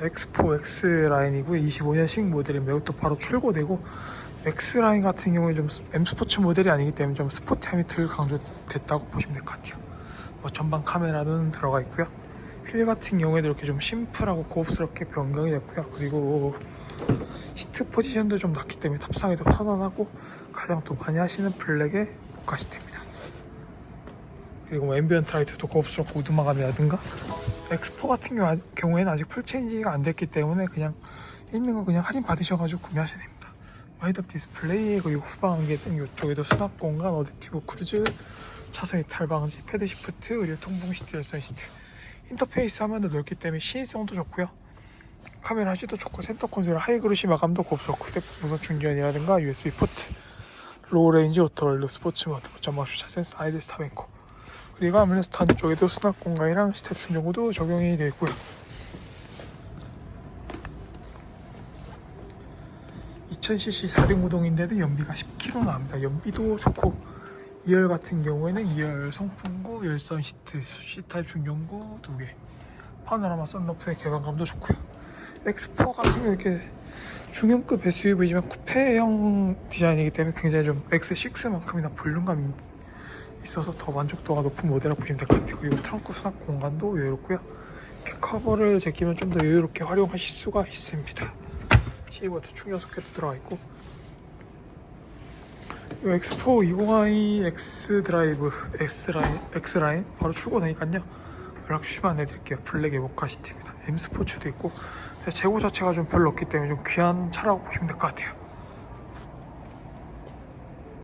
엑스포 X 라인이고요. 25년식 모델이 매우 또 바로 출고되고 X 라인 같은 경우에 좀 M 스포츠 모델이 아니기 때문에 좀 스포티함이 덜 강조됐다고 보시면 될 것 같아요. 뭐 전방 카메라는 들어가 있고요. 휠 같은 경우에도 이렇게 좀 심플하고 고급스럽게 변경이 됐고요. 그리고 시트 포지션도 좀 낮기 때문에 탑승하기도 편안하고 가장 또 많이 하시는 블랙의 모카 시트입니다. 그리고 뭐 앰비언트 라이트도 고급스럽고 우드마감이라든가 엑스포 같은 경우- 경우에는 아직 풀체인지가 안 됐기 때문에 그냥 있는 거 그냥 할인 받으셔가지고 구매하셔야 됩니다. 와이드업 디스플레이 그리고 등 이쪽에도 수납 공간, 어댑티브 크루즈, 차선 이탈 방지, 패드 시프트, 그리고 통풍 시트, 열선 시트 인터페이스 화면도 넓기 때문에 시인성도 좋고요. 카메라 화질도 좋고 센터 콘솔 하이그루시 마감도 고급스럽고 휴대폰 무선 충전이라든가 USB 포트 로우 레인지 오토월드 스포츠 모드 점막 주차 센서 아이드 스타뱅코 아무래도 단 쪽에도 수납 공간이랑 스텝 충전구도 적용이 되어 있고요. 2000cc 4등 구동인데도 연비가 10km 나옵니다. 연비도 좋고 2열 같은 경우에는 2열 송풍구 열선 시트 C타입 충전구 2개. 파노라마 썬루프의 개방감도 좋고요. 엑스포 같은 경우 이렇게 중형급 SUV지만 쿠페형 디자인이기 때문에 굉장히 좀 X6만큼이나 볼륨감이 있어서 더 만족도가 높은 모델이라고 보시면 될 것 같아요. 그리고 트렁크 수납 공간도 여유롭고요. 커버를 제끼면 좀 더 여유롭게 활용하실 수가 있습니다. 시리버트 충전 소켓도 들어가 있고 이 엑스포 20i X 드라이브 X 라인 X 라인 바로 출고되니까요. 연락 주시면 안내드릴게요. 블랙의 모카 시트입니다. M 스포츠도 있고 재고 자체가 좀 별로 없기 때문에 좀 귀한 차라고 보시면 될 것 같아요.